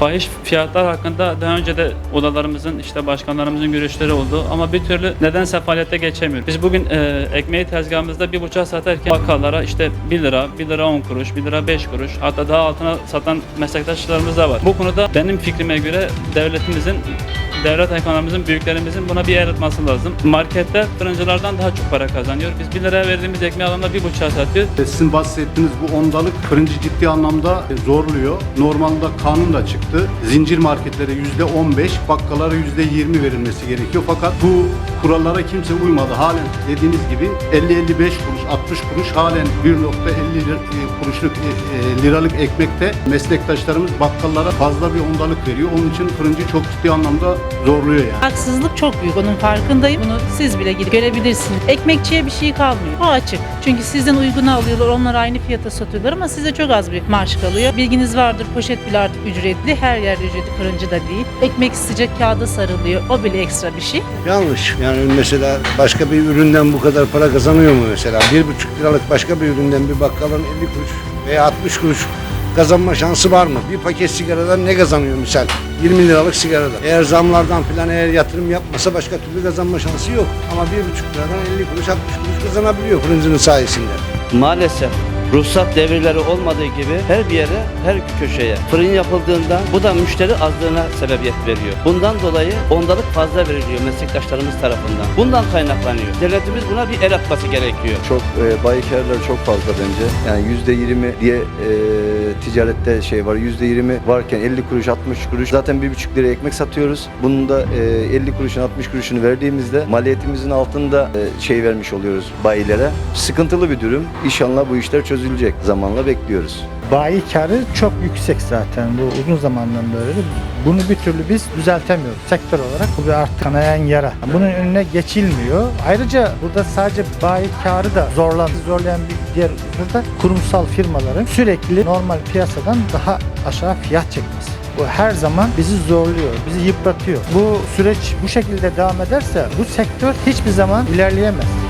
Fahiş fiyatlar hakkında daha önce de odalarımızın işte başkanlarımızın görüşleri oldu ama bir türlü nedense faaliyete geçemiyor. Biz bugün e, ekmeği tezgahımızda bir buçuğa satarken bakkallara işte 1 lira, 1 lira 10 kuruş, 1 lira 5 kuruş hatta daha altına satan meslektaşlarımız da var. Bu konuda benim fikrime göre devletimizin devlet ekonomimizin, büyüklerimizin buna bir el atması lazım. Markette fırıncılardan daha çok para kazanıyor. Biz 1 liraya verdiğimiz ekmeği adamlar bir buçuğa satıyor. E, Sizin bahsettiğiniz bu ondalık fırıncı ciddi anlamda e, zorluyor. Normalde kanun da çıktı. Zincir marketlere yüzde 15, bakkalara yüzde 20 verilmesi gerekiyor. Fakat bu kurallara kimse uymadı. Halen dediğiniz gibi 50-55 kuruş, 60 kuruş halen 1.50 lir- e, kuruşluk e, e, liralık ekmekte meslektaşlarımız bakkallara fazla bir ondalık veriyor. Onun için fırıncı çok ciddi anlamda zorluyor yani. Haksızlık çok büyük. Onun farkındayım. Bunu siz bile gidip görebilirsiniz. Ekmekçiye bir şey kalmıyor. O açık. Çünkü sizden uygunu alıyorlar. Onlar aynı fiyata satıyorlar ama size çok az bir marş kalıyor. Bilginiz vardır. Poşet bile artık ücretli. Her yerde ücretli fırıncı da değil. Ekmek sıcak kağıda sarılıyor. O bile ekstra bir şey. Yanlış. Yani mesela başka bir üründen bu kadar para kazanıyor mu mesela? Bir buçuk liralık başka bir üründen bir bakkalın 50 kuruş veya 60 kuruş kazanma şansı var mı? Bir paket sigaradan ne kazanıyor misal? 20 liralık sigaradan. Eğer zamlardan falan eğer yatırım yapmasa başka türlü kazanma şansı yok. Ama bir buçuk liradan 50 kuruş 60 kuruş kazanabiliyor fırıncının sayesinde. Maalesef ruhsat devirleri olmadığı gibi her bir yere, her köşeye fırın yapıldığında bu da müşteri azlığına sebebiyet veriyor. Bundan dolayı ondalık fazla veriliyor meslektaşlarımız tarafından. Bundan kaynaklanıyor. Devletimiz buna bir el atması gerekiyor. Çok e, bayikarlar çok fazla bence. Yani yüzde yirmi diye e, ticarette şey var. Yüzde yirmi varken 50 kuruş 60 kuruş zaten bir buçuk lira ekmek satıyoruz. Bunun da e, 50 kuruşun 60 kuruşunu verdiğimizde maliyetimizin altında e, şey vermiş oluyoruz bayilere. Sıkıntılı bir durum. İnşallah bu işler çözülecek. Zamanla bekliyoruz. Bayi karı çok yüksek zaten bu uzun zamandan beri. Bunu bir türlü biz düzeltemiyoruz. Sektör olarak bu bir artık kanayan yara. Bunun önüne geçilmiyor. Ayrıca burada sadece bayi karı da zorlan, zorlayan bir diğer unsur da kurumsal firmaların sürekli normal piyasadan daha aşağı fiyat çekmesi. Bu her zaman bizi zorluyor, bizi yıpratıyor. Bu süreç bu şekilde devam ederse bu sektör hiçbir zaman ilerleyemez.